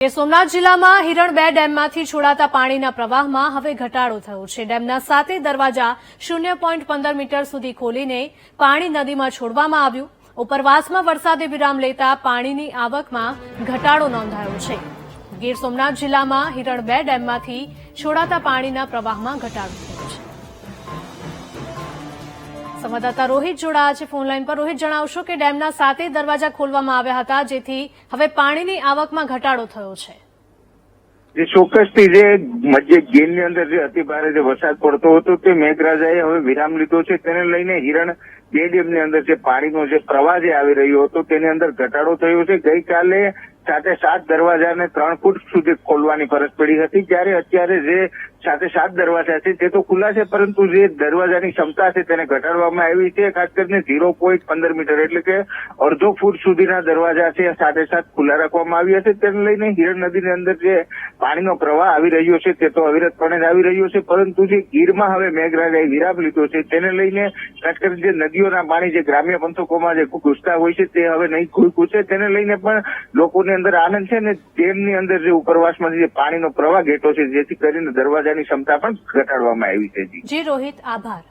કે સોમનાથ જિલ્લામાં હિરણ બે ડેમમાંથી છોડાતા પાણીના પ્રવાહમાં હવે ઘટાડો થયો છે. ડેમના સાતે દરવાજા શૂન્ય પોઈન્ટ પંદર મીટર સુધી ખોલીને પાણી નદીમાં છોડવામાં આવ્યું. ઉપરવાસમાં વરસાદે વિરામ લેતા પાણીની આવકમાં ઘટાડો નોંધાયો છે. ગીર સોમનાથ જિલ્લામાં હિરણ બે ડેમમાંથી છોડાતા પાણીના પ્રવાહમાં ઘટાડો સંવાદદાતા રોહિત જોડાયા છે ફોનલાઈન પર. રોહિત, જણાવશો કે ડેમના સાતે દરવાજા ખોલવામાં આવ્યા હતા, જેથી હવે પાણીની આવકમાં ઘટાડો થયો છે. જે ચોક્કસથી જે ગીરની અંદર જે અતિ જે વરસાદ પડતો હતો તે મેઘરાજાએ હવે વિરામ લીધો છે. તેને લઈને હિરણ બે ડેમની અંદર જે પાણીનો જે પ્રવાહ જે આવી રહ્યો હતો તેની અંદર ઘટાડો થયો છે. ગઈકાલે સાથે સાત દરવાજાને ત્રણ ફૂટ સુધી ખોલવાની ફરજ પડી હતી. ત્યારે અત્યારે જે સાથે સાત દરવાજા છે, તે તો ખુલ્લા છે, પરંતુ જે દરવાજાની ક્ષમતા છે તેને ઘટાડવામાં આવી છે, ખાસ કરીને ઝીરો પોઈન્ટ પંદર મીટર, એટલે કે અડધો ફૂટ સુધીના દરવાજા છે, સાથે સાત ખુલ્લા રાખવામાં આવ્યા છે, તેને લઈને હિરણ નદીની અંદર જે પાણીનો પ્રવાહ આવી રહ્યો છે, તે તો અવિરતપણે જ આવી રહ્યો છે, પરંતુ જે ગીરમાં હવે મેઘરાજાએ વિરામ લીધો છે, તેને લઈને ખાસ કરીને જે નદીઓના પાણી, જે ગ્રામ્ય પંથકોમાં જે ઘૂસતા હોય છે, તે હવે નહીં છે, તેને લઈને પણ લોકોની અંદર આનંદ છે ને ડેમની અંદર જે ઉપરવાસમાંથી જે પાણીનો પ્રવાહ ઘેટો છે, જેથી કરીને દરવાજાની ક્ષમતા પણ ઘટાડવામાં આવી છે જી રોહિત આભાર.